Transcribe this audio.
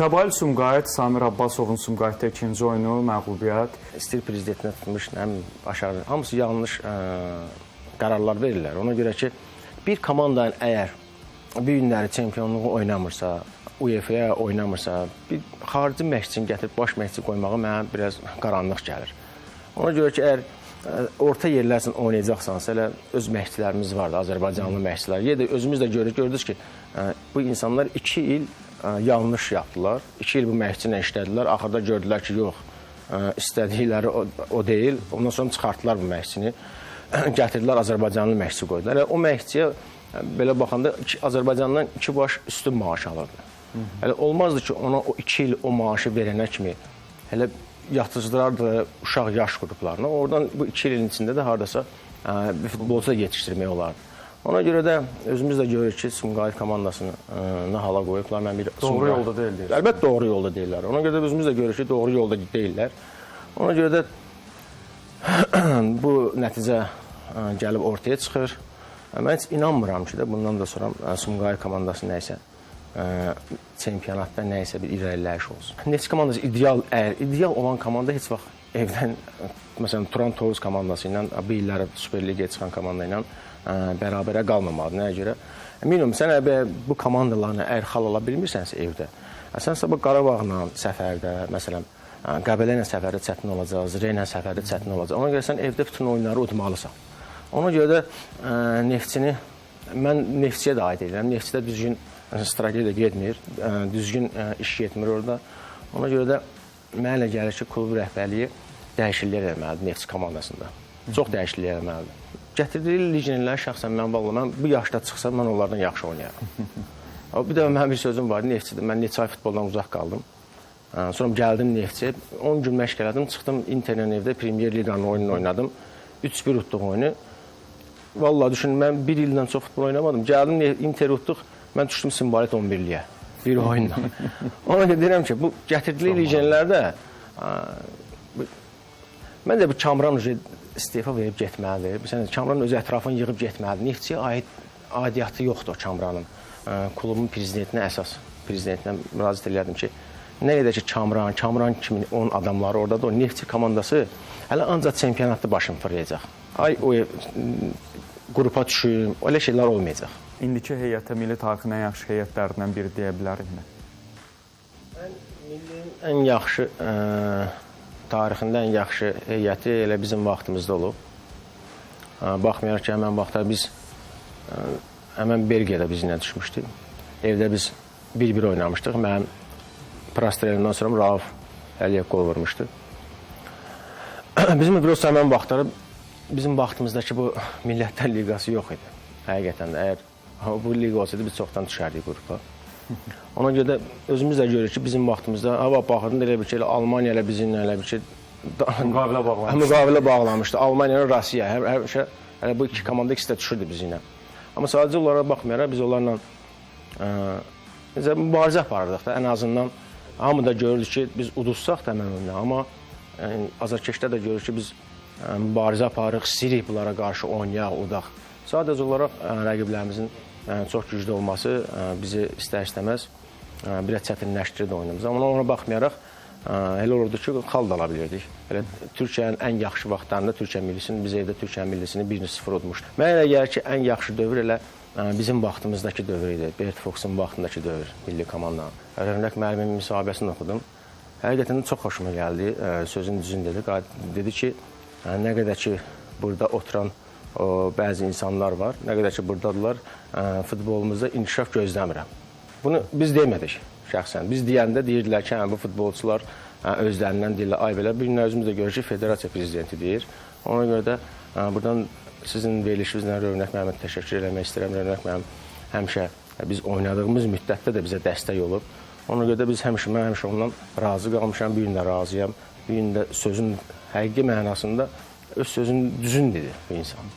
Səbail Sumqayıt, Samir Abbasovun Sumqayıtda ikinci oyunu, məğlubiyyət. İstir prezidentinə tutmuş, bilim, aşağı hamısı yanlış ə, qərarlar verirlər. Ona görə ki, bir komandanın əgər bu günləri çempionluğu oynamırsa, UEFA-ya oynamırsa, bir xarici məşqçini gətirib baş məşqçi qoymağı mənə biraz qaranlıq gəlir. Ona görə ki, əgər ə, orta yerlər üçün oynayacaqsansa, elə öz məşqçilərimiz vardı, Azərbaycanlı məşqçilər. Yedə özümüz də görürük, gördünüz ki, ə, bu insanlar 2 il yanlış yapdılar. 2 il bu məşqçi ilə işlədilər. Axırda gördülər ki, yox, istədikləri o, o deyil. Ondan sonra çıxartdılar bu məşqçini. Gətirdilər Azərbaycanlı məşqçi qoydular. Elə o məşqçiyə ə, belə baxanda iki, Azərbaycandan 2 baş üstün maaş alırdı. Elə olmazdı ki, ona o 2 il o maaşı verənə kimi elə yatırdılardı uşaq yaş qruplarına. Oradan bu 2 ilin içində də hardasa ə, bir futbolçu da yetişdirmək olardı. Ona görə də özümüz də görürük ki, Sumqayıt komandasını ə, nə hala qoyublar. Mən bir Doğru Sumqayıt- yolda deyil deyirsən. Əlbəttə doğru yolda deyirlər. Ona görə də özümüz də görürük ki, doğru yolda deyirlər. Ona görə də bu nəticə ə, gəlib ortaya çıxır. Ə, Mən heç inanmıram ki, də bundan da sonra Sumqayıt komandası nəyisə ə, çempionatda nəyisə bir irəliləyiş olsun. Neçə komandası ideal, ideal olan komanda heç vaxt evdən məsələn Turan Tovuz komandası ilə bu illər Super Liqaya çıxan komanda ilə ə, bərabərə qalmamalıdır. Nəyə görə? Minimum sən əgər bu komandalarla əgər xal ala bilmirsənsə evdə, sən sabah Qarabağla səfərdə, məsələn, Qəbələ ilə səfərdə çətin olacaq, Zirə ilə səfərdə çətin olacaq. Ona görə sən evdə bütün oyunları udmalısan. Ona görə də ə, Neftçini mən Neftçiyə də aid edirəm. Neftçidə düzgün strategiya getmir, ə, düzgün ə, iş getmir orada. Ona görə də mənə elə gəlir ki, klub rəhbərliyi dəyişikliklər etməlidir Neftçi komandasında. Çox dəyişikliklər etməlidir. Gətirdiyi legionerlər şəxsən mən vallahi mən bu yaşda çıxsam mən onlardan yaxşı oynayaram. Amma bir də mənim bir sözüm var, Neftçidə mən neçə ay futboldan uzaq qaldım. Sonra gəldim Neftçiyə, 10 gün məşq elədim, çıxdım Interlə evdə Premyer Liqanın oyununu oynadım. 3-1 utduq oyunu. Vallahi düşün, mən bir ildən çox futbol oynamadım. Gəldim Inter utduq, mən düşdüm Simbalit 11-liyə bir oyunla. Ona görə deyirəm ki, bu gətirdikləri legionerlərdə mən də bu Kamran istefa verib getməlidir. Məsələn, Kamran öz ətrafını yığıb getməlidir. Neftçiyə aid aidiyyatı yoxdur Kamranın. Klubun prezidentinə əsas prezidentinə müraciət elədim ki, nə qədər ki Kamran, Kamran kimi onun adamları oradadır, o Neftçi komandası hələ ancaq çempionatda başını fırlayacaq. Ay o qrupa düşüm, elə şeylər olmayacaq. İndiki heyətə milli tarixin ən yaxşı heyətlərindən biri deyə bilərikmi? Ən yaxşı ə, tarixində ən yaxşı heyəti elə bizim vaxtımızda olub. Ə, Baxmayaraq ki, həmən vaxtda biz ə, həmən Belgiyada bizlə düşmüşdük. Evdə biz 1-1 oynamışdıq. Mənim Prastrelindən sonra Rauf Əliyev qol vurmuşdu. bizim Ibros həmən vaxtları bizim vaxtımızdakı bu Millətlər Liqası yox idi. Həqiqətən də əgər bu liqa olsaydı biz çoxdan düşərdik qrupa. Ona görə də özümüz də görürük ki, bizim vaxtımızda hava baxırdın elə bir şey, elə Almaniya ilə bizimlə elə bir şey Müqavilə bağlanmışdı. müqavilə bağlamışdı. Almaniya ilə Rusiya, hər, hər şey, hələ bu iki komanda ikisi də düşürdü bizimlə. Amma sadəcə onlara baxmayaraq biz onlarla ə, bizə mübarizə aparırdıq da. Ən azından hamı da görürdü ki, biz uduzsaq da oyunda, amma ə, azarkeşdə də görürük ki, biz ə, mübarizə aparırıq, istəyirik bunlara qarşı oynayaq, udaq. Sadəcə olaraq ə, rəqiblərimizin ə, çox güclü olması bizi istər-istəməz biraz çətinləşdirirdi oyunumuzu. Amma ona baxmayaraq elə olurdu ki, xal da ala bilirdik. Elə Türkiyənin ən yaxşı vaxtlarında Türkiyə millisini biz evdə Türkiyə millisini 1-0 udmuşduq. Mənə elə gəlir ki, ən yaxşı dövr elə bizim vaxtımızdakı dövr idi. Bert Foxun vaxtındakı dövr milli komandanın. Rövnək müəllimin müsahibəsini oxudum. Həqiqətən də çox xoşuma gəldi. Sözün düzün dedi. Dedi ki, nə qədər ki burada oturan bəzi insanlar var. Nə qədər ki burdadılar, ə, futbolumuzda inkişaf gözləmirəm. Bunu biz demədik şəxsən. Biz deyəndə deyirdilər ki, hə, bu futbolçular özlərindən deyirlər, ay belə. Bir gün özümüz də görürük federasiya prezidenti deyir. Ona görə də ə, buradan sizin verilişinizlə Rövnək müəllimə təşəkkür eləmək istəyirəm. Rövnək müəllim həmişə biz oynadığımız müddətdə də bizə dəstək olub. Ona görə də biz həmişə mən həmişə ondan razı qalmışam, bu gün də razıyam. Bu gün də sözün həqiqi mənasında öz sözün düzün dedi bu insan.